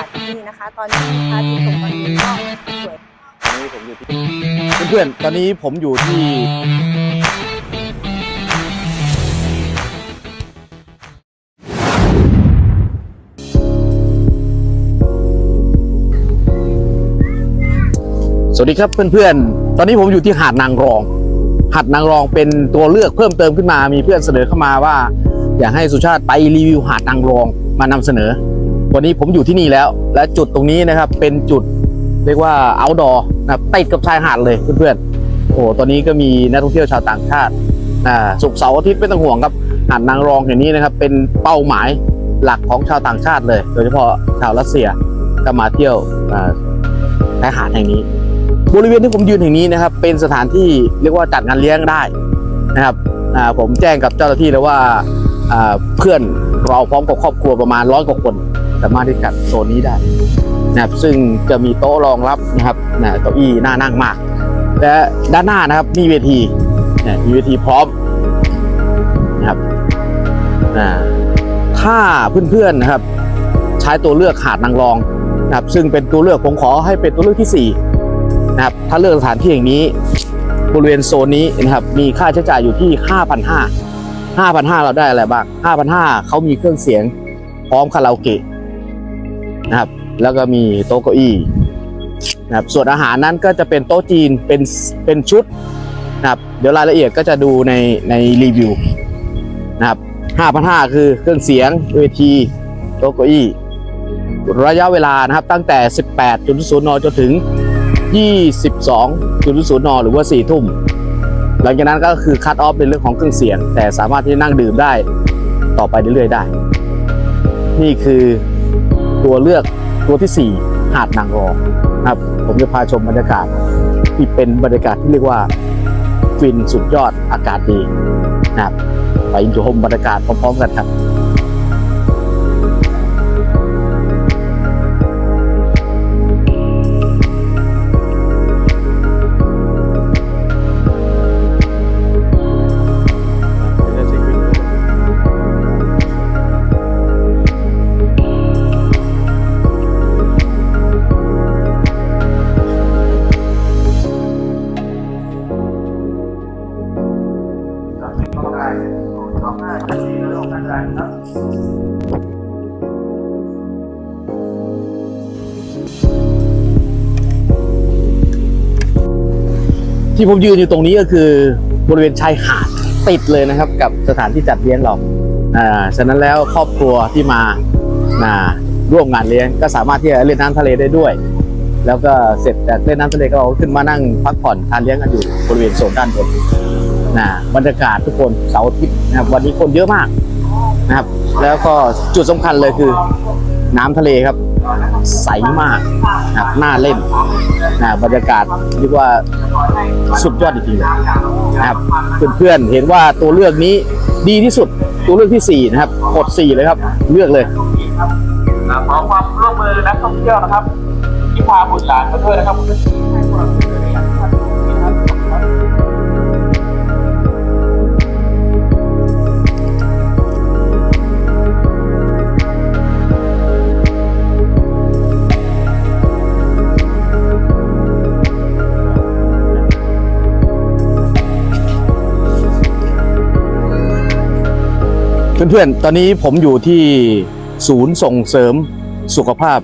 าศที่นี่นะคะ ตอนนี้พระอาทิตย์ตกตอนนี้ก็สวยตอนนี้ผมอยู่ที่เพื่อนๆ ตอนนี้ผมอยู่ที่สวัสดีครับเพื่อนๆ ตอนนี้ผมอยู่ที่หาดนางรอง หาดนางรองเป็นตัวเลือกเพิ่มเติมขึ้นมา มีเพื่อนเสนอเข้ามาว่า อยากให้สุชาติไปรีวิวหาดนางรองมานำเสนอ วันนี้ผมอยู่ที่นี่แล้ว และจุดตรงนี้นะครับ เป็นจุดเรียกว่า outdoor นะครับติดกับชายหาดเลยเพื่อนๆโอ้โหตอนนี้ก็มีนักท่องเที่ยวชาวต่างชาติอ่าศุกร์เสาร์อาทิตย์ไม่ต้องห่วงครับหาดนางรองอย่างนี้นะครับ เป็นเป้าหมายหลักของชาวต่างชาติเลย โดยเฉพาะชาวรัสเซียก็มาเที่ยวชายหาดแห่งนี้ บริเวณที่ผมยืนแห่งนี้นะครับ เป็นสถานที่เรียกว่าจัดงานเลี้ยงได้นะครับผมแจ้งกับเจ้าหน้าที่แล้วว่าเพื่อนเราพร้อมกับครอบครัวประมาณร้อยกว่าคน สามารถที่จัดโซนนี้ได้นะครับซึ่งจะมีโต๊ะรองรับนะครับนะเก้าอี้น่านั่งมาก และด้านหน้านะครับมีเวทีนะมีเวทีพร้อมนะครับอ่าถ้าเพื่อนๆนะครับ ใช้ตัวเลือกหาดนางรองนะครับ ซึ่งเป็นตัวเลือกผมขอให้เป็นตัวเลือกที่4นะครับถ้าเลือกสถานที่อย่างนี้บริเวณโซนนี้นะครับมีค่าใช้จ่ายอยู่ที่ 5,500 5,500 เราได้อะไรบ้าง 5,500 เขามีเครื่องเสียงพร้อมคาราโอเกะ นะครับ แล้วก็มีโต๊ะเก้าอี้นะครับส่วนอาหารนั้นก็จะเป็นโต๊ะจีนเป็นเป็นชุดนะครับเดี๋ยวรายละเอียดก็จะดูในในรีวิวนะครับ5,500 คือเครื่องเสียงเวทีโต๊ะเก้าอี้ระยะเวลานะครับตั้งแต่ 18.0 น จนถึง 22.0 น หรือว่า 4 ทุ่ม หลังจากนั้นก็คือคัดออฟในเรื่องของเครื่องเสียง แต่สามารถที่จะนั่งดื่มได้ต่อไปเรื่อยๆได้ นี่คือ ตัวเลือกตัวที่ 4 หาดนางรองนะครับ ผมจะพาชมบรรยากาศที่เป็นบรรยากาศที่เรียกว่าฟินสุดยอดอากาศดีนะครับไปชมบรรยากาศพร้อมๆกันครับ ที่ผมยืนอยู่ตรงนี้ก็คือบริเวณชายหาดติดเลยนะครับ กับสถานที่จัดเลี้ยงเราอ่าฉะนั้นแล้วครอบครัวที่มานะร่วมงานเลี้ยงก็สามารถที่จะเล่นน้ำทะเลได้ด้วย แล้วก็เสร็จจากเล่นน้ำทะเลก็เราขึ้นมานั่งพักผ่อนทานเลี้ยงกันอยู่บริเวณโซนด้านบนนะบรรยากาศทุกคนเสาร์อาทิตย์นะครับวันนี้คนเยอะมาก นะครับ แล้วก็จุดสำคัญเลยคือน้ำทะเลครับ ใสมากนะน่าเล่นนะบรรยากาศเรียกว่าสุดยอดจริงๆนะครับเพื่อนๆเห็นว่าตัวเลือกนี้ดีที่สุดตัวเลือกที่สี่นะครับกดสี่เลยครับ เลือกเลยขอความร่วมมือนักท่องเที่ยวนะครับที่พาบุตรหลานมาด้วยนะครับ เพื่อนๆ ตอนนี้ผมอยู่ที่ศูนย์ส่งเสริมสุขภาพ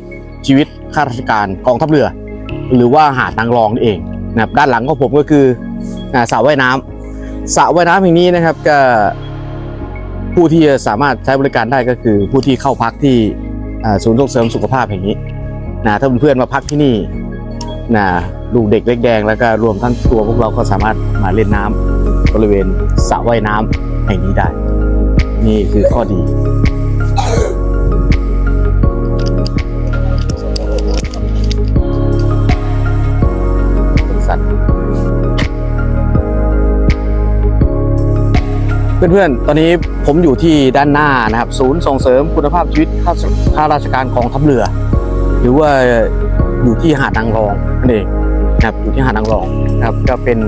ชีวิตข้าราชการกองทัพเรือ หรือว่าหาดนางรองนี่เองนะครับด้านหลังของผมก็คือสระว่ายน้ำสระว่ายน้ำแห่งนี้นะครับก็ผู้ที่จะสามารถใช้บริการได้ก็คือผู้ที่เข้าพักที่ศูนย์ส่งเสริมสุขภาพแห่งนี้นะถ้าเพื่อนๆมาพักที่นี่นะลูกเด็กเล็กแดงแล้วก็รวมทั้งตัวพวกเราก็สามารถมาเล่นน้ำบริเวณสระว่ายน้ำแห่งนี้ได้ นี่คือข้อดี สัตว์เพื่อนๆ ตอนนี้ผมอยู่ที่ด้านหน้านะครับ ศูนย์ส่งเสริมคุณภาพชีวิตข้าข้าราชการกองทัพเรือ หรือว่าอยู่ที่หาดนางรองนั่นเองนะครับอยู่ที่หาดนางรองนะครับก็เป็น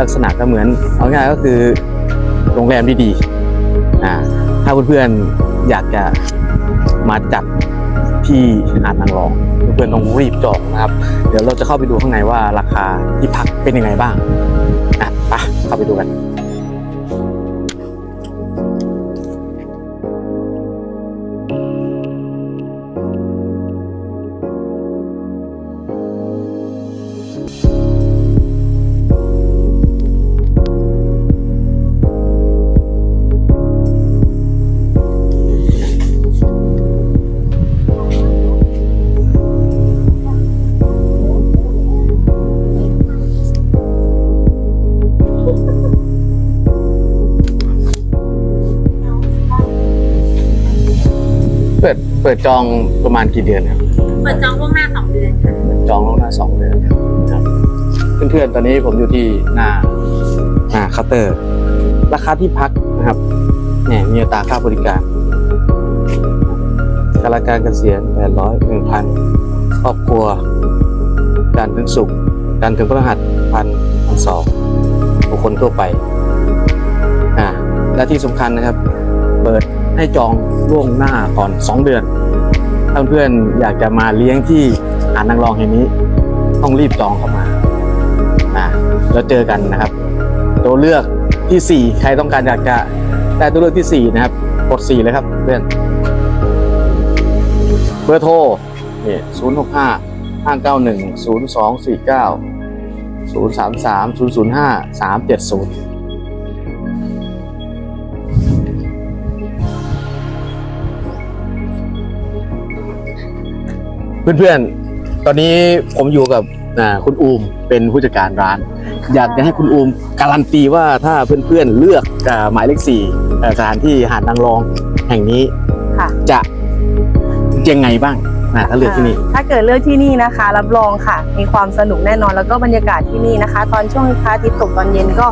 ลักษณะก็เหมือนเอาง่ายๆก็คือโรงแรมดีๆ อ่าถ้าเพื่อนๆอยากจะมาจัดที่ที่หาดนางรองเพื่อนๆต้องรีบจองนะครับ เดี๋ยวเราจะเข้าไปดูข้างในว่าราคาที่พักเป็นยังไงบ้างอะไปเข้าไปดูกัน เปิดเปิดจองประมาณกี่เดือนครับเปิดจองล่วงหน้าสองเดือนค่ะจองล่วงหน้าสองเดือนครับเพื่อนๆตอนนี้ผมอยู่ที่หน้าหน้าเคาน์เตอร์ ราคาที่พักนะครับเนี่ยมีอัตราค่าบริการการละการเกษียณแปดร้อยหนึ่งพันครอบครัวการถึงสุขการถึงพระหัสพันพันสองบุคคลทั่วไปอ่าและที่สำคัญนะครับ เปิด ให้จองล่วงหน้าก่อน 2 เดือนถ้าเพื่อนอยากจะมาเลี้ยงที่หาดนางรองแห่งนี้ ต้องรีบจองเข้ามาอ่าแล้วเจอกันนะครับ ตัวเลือกที่ 4 ใครต้องการอยากจะได้ตัวเลือกที่ 4 นะครับกด4เลยครับเพื่อนเบอร์โทรนี่0 6 5 5 9 1 0 2 4 9 0 3 3 0 0 5 3 7 0เพื่อนๆ ตอนนี้ผมอยู่กับอ่าคุณอูมเป็นผู้จัดการร้าน อยากจะให้คุณอูมการันตีว่าถ้าเพื่อนๆเลือกอ่าหมายเลขสี่อ่าสถานที่หาดนางรองแห่งนี้ค่ะจะยังไงบ้างนะถ้าเลือกที่นี่ ถ้าเกิดเลือกที่นี่นะคะ รับรองค่ะ มีความสนุกแน่นอนแล้วก็บรรยากาศที่นี่นะคะ ตอนช่วงพระอาทิตย์ตกตอนเย็นก็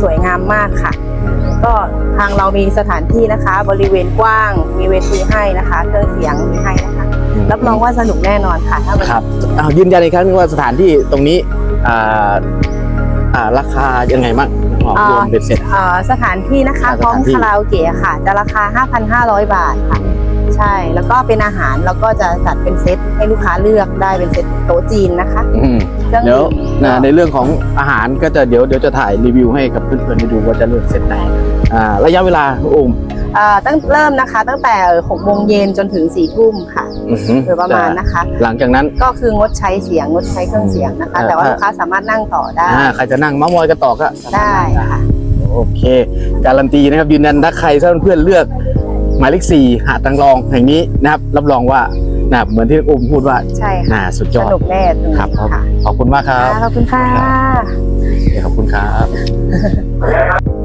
สวยงามมากค่ะ ก็ทางเรามีสถานที่นะคะ บริเวณกว้าง มีเวทีให้นะคะ เครื่องเสียงมีให้นะคะ รับรองว่าสนุกแน่นอนค่ะถ้าวันครับอ้าวยืนยันอีกครั้งหนึงว่าสถานที่ตรงนี้อ่าอ่าราคายังไงบ้างรวมเป็นเสร็จ เอ่อสถานที่นะคะสถานที่พร้อมคาราโอเกะค่ะ จะราคา 5,500 บาทค่ะ ใช่ แล้วก็เป็นอาหารแล้วก็จะจัดเป็นเซตให้ลูกค้าเลือกได้เป็นเซตโต๊ะจีนนะคะอืมเครื่องเดี๋ยวดื่มนะก็ในเรื่องของอาหารก็จะเดี๋ยวเดี๋ยวจะถ่ายรีวิวให้กับเพื่อนๆได้ดูว่าจะเลือกเสร็จไหนอ่าระยะเวลาคุณอูมเอ่อตั้งเริ่มนะคะ ตั้งแต่6โมงเย็นจนถึง4ทุ่มค่ะอื้อหือโดยประมาณนะคะ หลังจากนั้น ก็คืองดใช้เสียงงดใช้เครื่องเสียงนะคะเออแต่ว่าถ้าลูกค้าสามารถนั่งต่อได้อ่าใครจะนั่งเมามอยกันต่อก็ได้ค่ะ โอเค การันตีนะครับยืนยันถ้าใครถ้าเพื่อนๆเลือกหมายเลขสี่หาดตังรองแห่งนี้นะครับ รับรองว่านะครับเหมือนที่อุ้มพูดว่าใช่ค่ะน่าสุดยสอดนุกแน่ตรงครับนี้ค่ะขอบคุณมากครับ ขอบคุณค่ะ ขอบคุณครับ